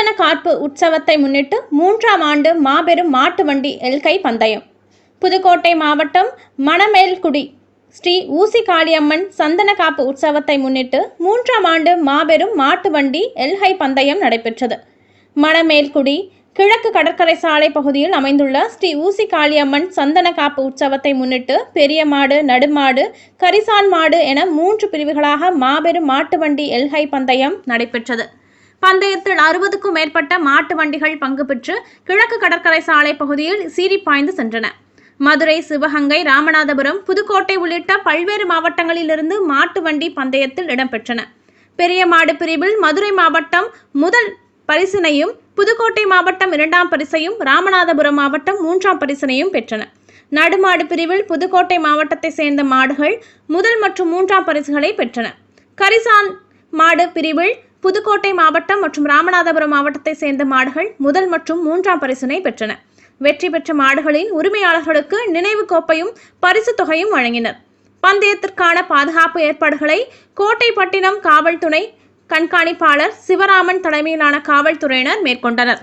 சந்தன காப்பு உற்சவத்தை முன்னிட்டு மூன்றாம் ஆண்டு மாபெரும் மாட்டு வண்டி எல்கை பந்தயம். புதுக்கோட்டை மாவட்டம் மணமேல்குடி ஸ்ரீ ஊசி காளியம்மன் சந்தன காப்பு உற்சவத்தை முன்னிட்டு மூன்றாம் ஆண்டு மாபெரும் மாட்டு வண்டி எல்ஹை பந்தயம் நடைபெற்றது. மணமேல்குடி கிழக்கு கடற்கரை சாலை பகுதியில் அமைந்துள்ள ஸ்ரீ ஊசி காளியம்மன் சந்தன காப்பு உற்சவத்தை முன்னிட்டு பெரிய மாடு நடுமாடு கரிசான் மாடு என மூன்று பிரிவுகளாக மாபெரும் மாட்டு வண்டி எல்ஹை பந்தயம் நடைபெற்றது. பந்தயத்தில் அறுபதுக்கும் மேற்பட்ட மாட்டு வண்டிகள் பங்கு பெற்று கிழக்கு கடற்கரை சாலை பகுதியில் சீறி பாய்ந்து சென்றன. மதுரை சிவகங்கை ராமநாதபுரம் புதுக்கோட்டை உள்ளிட்ட பல்வேறு மாவட்டங்களிலிருந்து மாட்டு வண்டி பந்தயத்தில் இடம்பெற்றன. பெரிய மாடு பிரிவில் மதுரை மாவட்டம் முதல் பரிசினையும் புதுக்கோட்டை மாவட்டம் இரண்டாம் பரிசையும் ராமநாதபுரம் மாவட்டம் மூன்றாம் பரிசினையும் பெற்றன. நடுமாடு பிரிவில் புதுக்கோட்டை மாவட்டத்தை சேர்ந்த மாடுகள் முதல் மற்றும் மூன்றாம் பரிசுகளை பெற்றன. கரிசான் மாடு பிரிவில் புதுக்கோட்டை மாவட்டம் மற்றும் ராமநாதபுரம் மாவட்டத்தை சேர்ந்த மாடுகள் முதல் மற்றும் மூன்றாம் பரிசினை பெற்றன. வெற்றி பெற்ற மாடுகளின் உரிமையாளர்களுக்கு நினைவு கோப்பையும் பரிசு தொகையும் வழங்கினர். பந்தயத்திற்கான பாதுகாப்பு ஏற்பாடுகளை கோட்டைப்பட்டினம் காவல்துறை கண்காணிப்பாளர் சிவராமன் தலைமையிலான காவல்துறையினர் மேற்கொண்டனர்.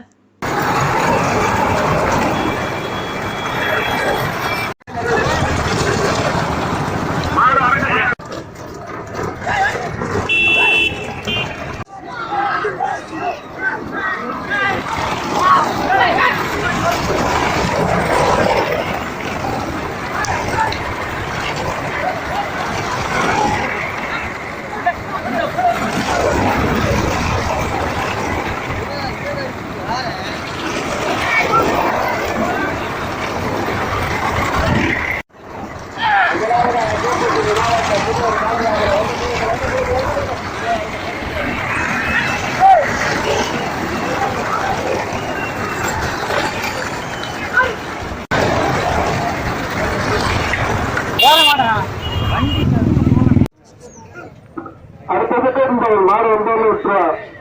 அடுத்ததுக்கு இந்த மாடு வந்தாலும்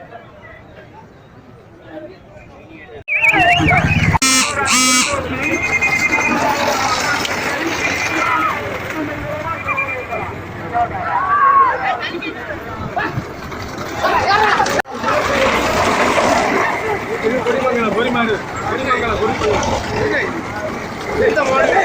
எந்த மாடு